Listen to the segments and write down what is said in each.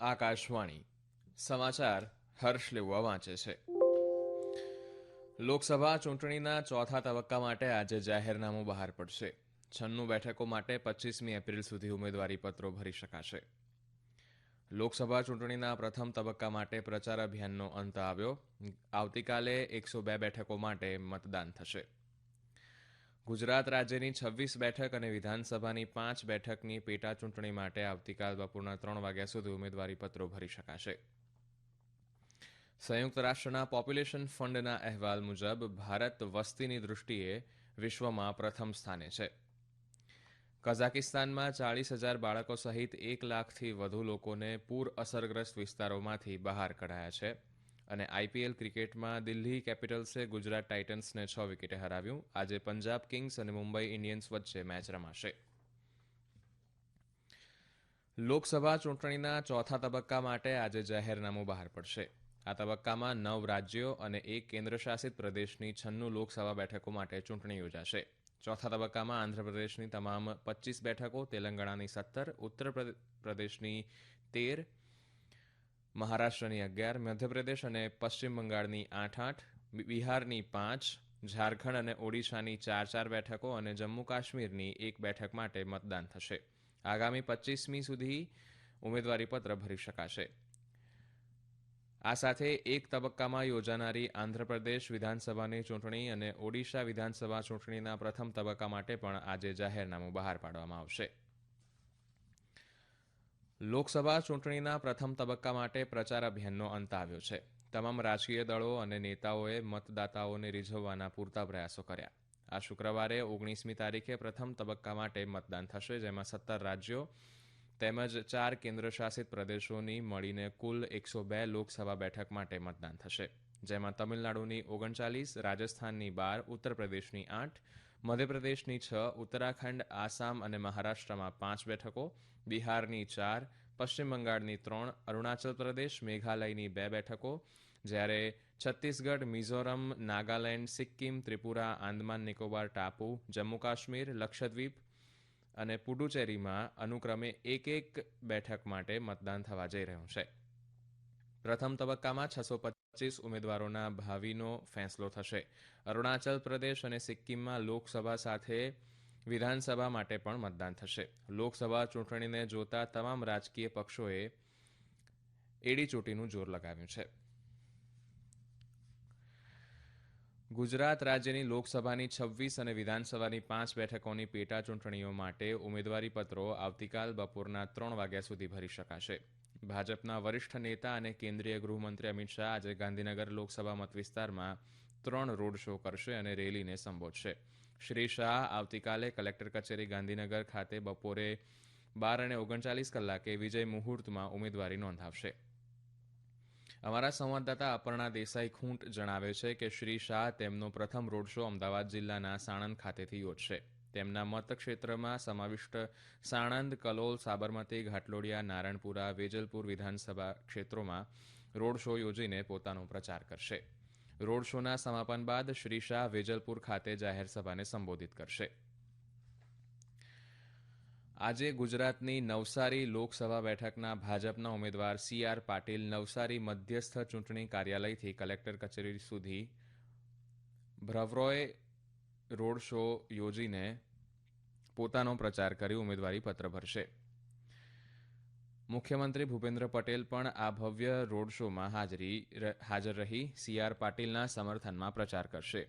આકાશવાણી. સમાચાર હર્ષ લેવા વાંચે છે. લોકસભા ચૂંટણીના ચોથા તબક્કા માટે આજે જાહેરનામું બહાર પડશે. છન્નું બેઠકો માટે પચીસમી એપ્રિલ સુધી ઉમેદવારી પત્રો ભરી શકાશે. લોકસભા ચૂંટણીના પ્રથમ તબક્કા માટે પ્રચાર અભિયાનનો અંત આવ્યો. આવતીકાલે એકસો બે બેઠકો માટે મતદાન થશે. ગુજરાત રાજ્યની છવ્વીસ બેઠક અને વિધાનસભાની પાંચ બેઠકની પેટા ચૂંટણી માટે આવતીકાલ બપોરના ત્રણ વાગ્યા સુધી ઉમેદવારીપત્રો ભરી શકાશે. સંયુક્ત રાષ્ટ્રના પોપ્યુલેશન ફંડના અહેવાલ મુજબ ભારત વસ્તીની દૃષ્ટિએ વિશ્વમાં પ્રથમ સ્થાને છે. કઝાકિસ્તાનમાં ચાળીસ હજાર બાળકો સહિત એક લાખથી વધુ લોકોને પૂર અસરગ્રસ્ત વિસ્તારોમાંથી બહાર કઢાયા છે. અને આઈપીએલ ક્રિકેટમાં દિલ્હી કેપિટલ્સે ગુજરાત ટાઇટન્સને છ વિકેટે હરાવ્યું. આજે પંજાબ કિંગ્સ અને મુંબઈ ઇન્ડિયન્સ વચ્ચે મેચ રમાશે. લોકસભા ચૂંટણીના ચોથા તબક્કા માટે આજે જાહેરનામું બહાર પડશે. આ તબક્કામાં નવ રાજ્યો અને એક કેન્દ્રશાસિત પ્રદેશની છન્નું લોકસભા બેઠકો માટે ચૂંટણી યોજાશે. ચોથા તબક્કામાં આંધ્રપ્રદેશની તમામ પચીસ બેઠકો, તેલંગાણાની સત્તર ઉત્તર પ્રદેશની તેર મહારાષ્ટ્રની અગિયાર, મધ્યપ્રદેશ અને પશ્ચિમ બંગાળની આઠ આઠ બિહારની પાંચ, ઝારખંડ અને ઓડિશાની ચાર ચાર બેઠકો અને જમ્મુ કાશ્મીરની એક બેઠક માટે મતદાન થશે. આગામી પચીસમી સુધી ઉમેદવારીપત્ર ભરી શકાશે. આ સાથે એક તબક્કામાં યોજાનારી આંધ્રપ્રદેશ વિધાનસભાની ચૂંટણી અને ઓડિશા વિધાનસભા ચૂંટણીના પ્રથમ તબક્કા માટે પણ આજે જાહેરનામું બહાર પાડવામાં આવશે. લોકસભા ચૂંટણીના પ્રથમ તબક્કા માટે પ્રચાર અભિયાનનો અંત આવ્યો છે. તમામ રાજકીય દળો અને નેતાઓએ મતદાતાઓને રીઝવવાના પૂરતા પ્રયાસો કર્યા. આ શુક્રવારે ઓગણીસમી તારીખે પ્રથમ તબક્કા માટે મતદાન થશે, જેમાં સત્તર રાજ્યો તેમજ ચાર કેન્દ્રશાસિત પ્રદેશોની મળીને કુલ એકસો બે લોકસભા બેઠક માટે મતદાન થશે. જેમાં તમિલનાડુની ઓગણચાલીસ, રાજસ્થાનની બાર ઉત્તર પ્રદેશની આઠ મધ્યપ્રદેશની છ, ઉત્તરાખંડ, આસામ અને મહારાષ્ટ્રમાં પાંચ બેઠકો, બિહારની ચાર, પશ્ચિમ બંગાળની ત્રણ, અરુણાચલ પ્રદેશ, મેઘાલયની બે બેઠકો. જ્યારે છત્તીસગઢ, મિઝોરમ, નાગાલેન્ડ, સિક્કિમ, ત્રિપુરા, આંદમાન, નિકોબાર, ટાપુ, જમ્મુ કાશ્મીર, લક્ષદ્વીપ અને પુડુચેરીમાં અનુક્રમે એક એક બેઠક માટે મતદાન થવા જઈ રહ્યું છે. પ્રથમ તબક્કામાં છસો પચીસ ઉમેદવારોના ભાવિનો ફેંસલો થશે. અરુણાચલ પ્રદેશ અને સિક્કિમમાં લોકસભા સાથે વિધાનસભા માટે પણ મતદાન થશે. લોકસભા ચૂંટણીને જોતા તમામ રાજકીય પક્ષોએ એડીચોટીનું જોર લગાવ્યું છે. ગુજરાત રાજ્યની લોકસભાની છવ્વીસ અને વિધાનસભાની પાંચ બેઠકોની પેટા ચૂંટણીઓ માટે ઉમેદવારીપત્રો આવતીકાલ બપોરના ત્રણ વાગ્યા સુધી ભરી શકાશે. ભાજપના વરિષ્ઠ નેતા અને કેન્દ્રીય ગૃહમંત્રી અમિત શાહ આજે ગાંધીનગર લોકસભા મતવિસ્તારમાં ત્રણ રોડ શો કરશે અને રેલીને સંબોધશે. શ્રી શાહ આવતીકાલે કલેક્ટર કચેરી ગાંધીનગર ખાતે બપોરે બાર અને ઓગણચાલીસ કલાકે વિજય મુહૂર્તમાં ઉમેદવારી નોંધાવશે. અમારા સંવાદદાતા અપર્ણા દેસાઈ ખૂંટ જણાવે છે કે શ્રી શાહ તેમનો પ્રથમ રોડ શો અમદાવાદ જિલ્લાના સાણંદ ખાતેથી યોજશે. તેમના મતક્ષેત્રમાં સમાવિષ્ટ સાણંદ, કલોલ, સાબરમતી, ઘાટલોડિયા, નારણપુરા, વેજલપુર વિધાનસભા ક્ષેત્રોમાં રોડ શો યોજીને પોતાનો પ્રચાર કરશે. રોડ શોના સમાપન બાદ શ્રી શાહ વેજલપુર ખાતે જાહેર સભાને સંબોધિત કરશે. આજે ગુજરાતની નવસારી લોકસભા બેઠકના ભાજપના ઉમેદવાર સી આર પાટીલ નવસારી મધ્યસ્થ ચૂંટણી કાર્યાલયથી કલેક્ટર કચેરી સુધી ભ્રવરોય રોડ શો યોજીને પોતાનો પ્રચાર કરી ઉમેદવારી પત્ર ભરશે. મુખ્યમંત્રી ભૂપેન્દ્ર પટેલ પણ આ ભવ્ય રોડ શોમાં હાજરી હાજર રહી સી આર પાટીલના સમર્થનમાં પ્રચાર કરશે.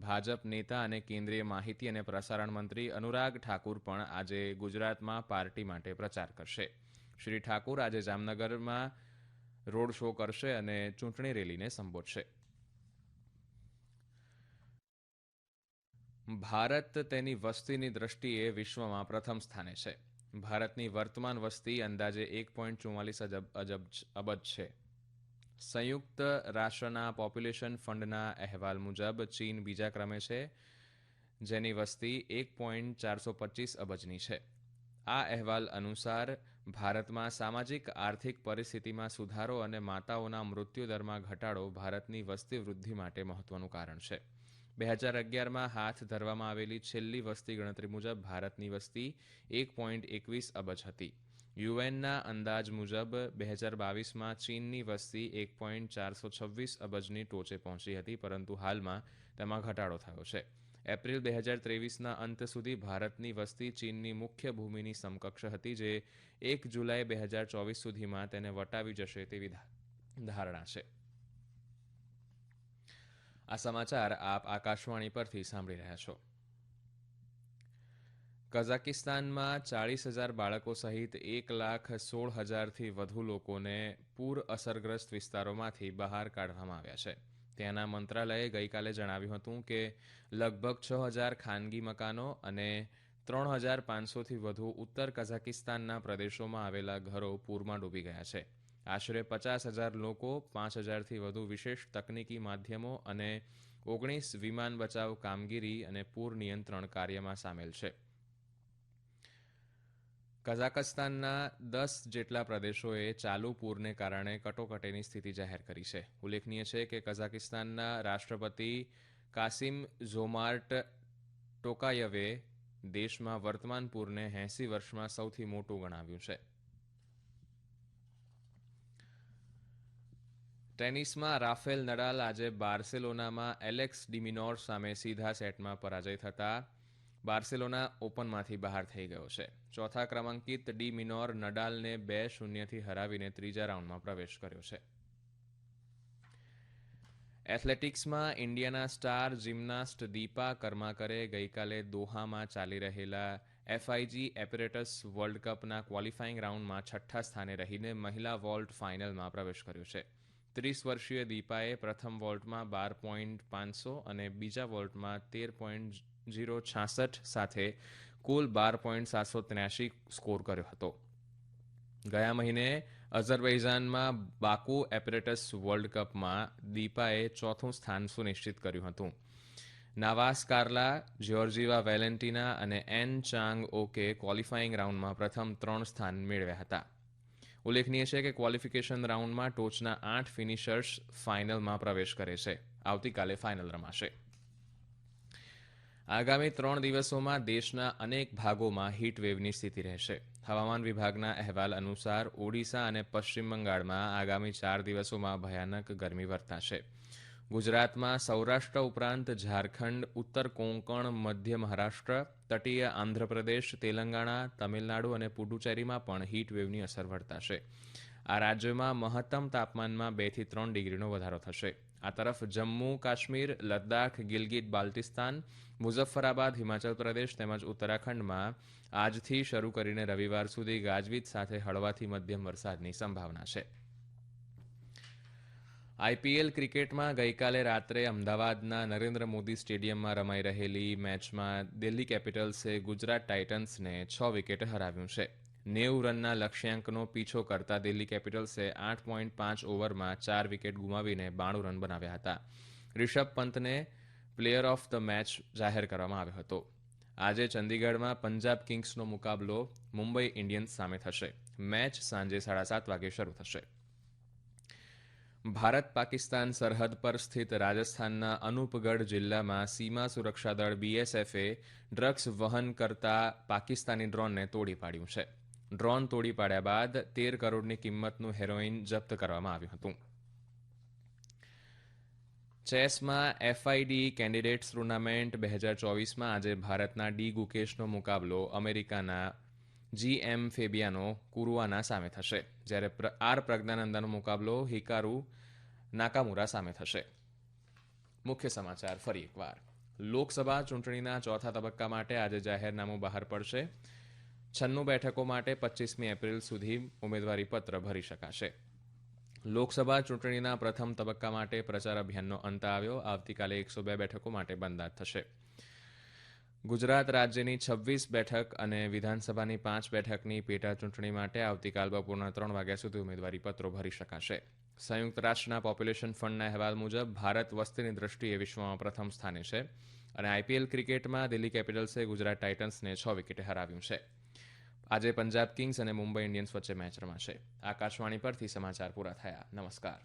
ભાજપ નેતા અને કેન્દ્રીય માહિતી અને પ્રસારણ મંત્રી અનુરાગ ઠાકુર પણ આજે ગુજરાતમાં પાર્ટી માટે પ્રચાર કરશે. શ્રી ઠાકુર આજે જામનગરમાં રોડ શો કરશે અને ચૂંટણી રેલીને સંબોધશે. ભારત તેની વસ્તીની દ્રષ્ટિએ વિશ્વમાં પ્રથમ સ્થાને છે. ભારતની વર્તમાન વસ્તી અંદાજે એક પોઈન્ટ ચુમ્માલીસ અબજ છે. સંયુક્ત રાષ્ટ્રના પોપ્યુલેશન ફંડના અહેવાલ મુજબ ચીન બીજા ક્રમે છે, જેની વસ્તી એક પોઈન્ટ ચારસો પચીસ અબજની છે. આ અહેવાલ અનુસાર ભારતમાં સામાજિક, આર્થિક પરિસ્થિતિમાં સુધારો અને માતાઓના મૃત્યુદરમાં ઘટાડો ભારતની વસ્તી વૃદ્ધિ માટે મહત્વનું કારણ છે. બે હજાર અગિયારમાં હાથ ધરવામાં આવેલી છેલ્લી વસ્તી ગણતરી મુજબ ભારતની વસ્તી એક પોઈન્ટ એકવીસ અબજ હતી. યુએનના અંદાજ મુજબ બે હજાર બાવીસમાં ચીનની વસ્તી એક પોઈન્ટ ચારસો છવ્વીસ અબજની ટોચે પહોંચી હતી, પરંતુ હાલમાં તેમાં ઘટાડો થયો છે. એપ્રિલ બે હજાર ત્રેવીસના અંત સુધી ભારતની વસ્તી ચીનની મુખ્ય ભૂમિની સમકક્ષ હતી, જે એક જુલાઈ બે હજાર ચોવીસ સુધીમાં તેને વટાવી જશે તેવી ધારણા છે. આ સમાચાર આપ આકાશવાણી પરથી સાંભળી રહ્યા છો. કઝાકિસ્તાનમાં ચાળીસ હજાર બાળકો સહિત એક લાખ સોળ હજારથી વધુ લોકોને પૂર અસરગ્રસ્ત વિસ્તારોમાંથી બહાર કાઢવામાં આવ્યા છે. ત્યાંના મંત્રાલયે ગઈકાલે જણાવ્યું હતું કે લગભગ છ હજાર ખાનગી મકાનો અને ત્રણ હજાર પાંચસોથી વધુ ઉત્તર કઝાકિસ્તાનના પ્રદેશોમાં આવેલા ઘરો પૂરમાં ડૂબી ગયા છે. આશરે પચાસ હજાર લોકો પાંચ હજારથી વધુ વિશેષ તકનીકી માધ્યમો અને ઓગણીસ વિમાન બચાવ કામગીરી અને પૂર નિયંત્રણ કાર્યમાં સામેલ છે. કઝાકસ્તાનના દસ જેટલા પ્રદેશોએ ચાલુ પૂરને કારણે કટોકટીની સ્થિતિ જાહેર કરી છે. ઉલ્લેખનીય છે કે કઝાકિસ્તાનના રાષ્ટ્રપતિ કાસિમ ઝોમાર્ટ ટોકાયવે દેશમાં વર્તમાન પૂરને એંસી વર્ષમાં સૌથી મોટું ગણાવ્યું છે. ટેનિસમાં રાફેલ નડાલ આજે બાર્સેલોનામાં એલેક્સ ડિમિનોર સામે સીધા સેટમાં પરાજય થતા બાર્સેલોના ઓપનમાંથી બહાર થઈ ગયો છે. ચોથા ક્રમાંકિત ડી મિનોર નડાલને બે શૂન્યથી હરાવીને ત્રીજા રાઉન્ડમાં પ્રવેશ કર્યો છે. એથ્લેટિક્સમાં ઇન્ડિયાના સ્ટાર જિમ્નાસ્ટ દીપા કર્માકરે ગઈકાલે દોહામાં ચાલી રહેલા એફઆઈજી એપરેટસ વર્લ્ડ કપના ક્વોલિફાઈંગ રાઉન્ડમાં છઠ્ઠા સ્થાને રહીને મહિલા વોલ્ટ ફાઇનલમાં પ્રવેશ કર્યો છે. ત્રીસ વર્ષીય દીપાએ પ્રથમ વોલ્ટમાં બાર પોઈન્ટ પાંચસો અને બીજા વોલ્ટમાં તેર પોઈન્ટ ઝીરો છાસઠ સાથે કુલ બાર પોઈન્ટ સાતસો ત્ર્યાસી સ્કોર કર્યો હતો. ગયા મહિને અઝરબૈજાનમાં બાકુ એપરેટસ વર્લ્ડ કપમાં દીપાએ ચોથું સ્થાન સુનિશ્ચિત કર્યું હતું. નાવાસ કાર્લા, જ્યોર્જીવા વેલેન્ટિના અને એન ચાંગ ઓકે ક્વોલિફાઈંગ રાઉન્ડમાં પ્રથમ ત્રણ સ્થાન મેળવ્યા હતા. ઉલ્લેખનીય છે કે ક્વોલિફિકેશન રાઉન્ડમાં ટોચના આઠ ફિનિશર્સ ફાઇનલમાં પ્રવેશ કરે છે. આવતીકાલે ફાઇનલ રમાશે. આગામી ત્રણ દિવસોમાં દેશના અનેક ભાગોમાં હીટવેવની સ્થિતિ રહેશે. હવામાન વિભાગના અહેવાલ અનુસાર ઓડિશા અને પશ્ચિમ બંગાળમાં આગામી ચાર દિવસોમાં ભયાનક ગરમી વર્તાશે. ગુજરાતમાં સૌરાષ્ટ્ર ઉપરાંત ઝારખંડ, ઉત્તર કોંકણ, મધ્ય મહારાષ્ટ્ર, તટીય આંધ્રપ્રદેશ, તેલંગાણા, તમિલનાડુ અને પુડુચેરીમાં પણ હીટવેવની અસર વર્તાશે. આ રાજ્યોમાં મહત્તમ તાપમાનમાં બેથી ત્રણ ડિગ્રીનો વધારો થશે. આ તરફ જમ્મુ, કાશ્મીર, લદ્દાખ, ગિલગિત બાલ્ટિસ્તાન મુઝફ્ફરાબાદ, હિમાચલ પ્રદેશ તેમજ ઉત્તરાખંડમાં આજથી શરૂ કરીને રવિવાર સુધી ગાજવીજ સાથે હળવાથી મધ્યમ વરસાદની સંભાવના છે. આઈપીએલ ક્રિકેટમાં ગઈકાલે રાત્રે અમદાવાદના નરેન્દ્ર મોદી સ્ટેડિયમમાં રમાઈ રહેલી મેચમાં દિલ્હી કેપિટલ્સે ગુજરાત ટાઇટન્સને છ વિકેટે હરાવ્યું છે. નેવું રનના લક્ષ્યાંકનો પીછો કરતા દિલ્હી કેપિટલ્સે આઠ પોઈન્ટ પાંચ ઓવરમાં ચાર વિકેટ ગુમાવીને બાણું રન બનાવ્યા હતા. રિષભ પંતને પ્લેયર ઓફ ધ મેચ જાહેર કરવામાં આવ્યો હતો. આજે ચંદીગઢમાં પંજાબ કિંગ્સનો મુકાબલો મુંબઈ ઇન્ડિયન્સ સામે થશે. મેચ સાંજે સાડા સાત વાગે શરૂ થશે. ભારત પાકિસ્તાન સરહદ પર સ્થિત રાજસ્થાનના અનુપગઢ જિલ્લામાં સીમા સુરક્ષા દળ બીએસએફએ ડ્રગ્સ વહન કરતા પાકિસ્તાની ડ્રોનને તોડી પાડ્યું છે. ડ્રોન તોડી પાડ્યા બાદ તેર કરોડની કિંમતનું હેરોઇન જપ્ત કરવામાં આવ્યું હતું. ચેસમાં એફઆઈડી કેન્ડિડેટ્સ ટુર્નામેન્ટ બે હજાર ચોવીસમાં આજે ભારતના ડી ગુકેશનો મુકાબલો અમેરિકાના જી એમ ફેબિયાનો કુરુઆના સામે થશે, જ્યારે આર પ્રજ્ઞાનંદાનો મુકાબલો હિકારુ નાકામુરા સામે થશે. મુખ્ય સમાચાર ફરી એકવાર. લોકસભા ચૂંટણીના ચોથા તબક્કા માટે આજે જાહેરનામું બહાર પડશે. છન્નું બેઠકો માટે પચીસમી એપ્રિલ સુધી ઉમેદવારી પત્ર ભરી શકાશે. લોકસભા ચૂંટણીના પ્રથમ તબક્કા માટે પ્રચાર અભિયાનનો અંત આવ્યો. આવતીકાલે એકસો બે બેઠકો માટે બંધાર થશે. ગુજરાત રાજ્યની છવ્વીસ બેઠક અને વિધાનસભાની પાંચ બેઠકની પેટા ચૂંટણી માટે આવતીકાલ બપોરના ત્રણ વાગ્યા સુધી ઉમેદવારીપત્રો ભરી શકાશે. સંયુક્ત રાષ્ટ્રના પોપ્યુલેશન ફંડના અહેવાલ મુજબ ભારત વસ્તીની દ્રષ્ટિએ વિશ્વમાં પ્રથમ સ્થાને છે અને આઈપીએલ ક્રિકેટમાં દિલ્હી કેપિટલ્સે ગુજરાત ટાઇટન્સને છ વિકેટે હરાવ્યું છે. આજે પંજાબ કિંગ્સ અને મુંબઈ ઇન્ડિયન્સ વચ્ચે મેચ રમાશે આકાશવાણી પરથી સમાચાર પૂરા થયા. નમસ્કાર.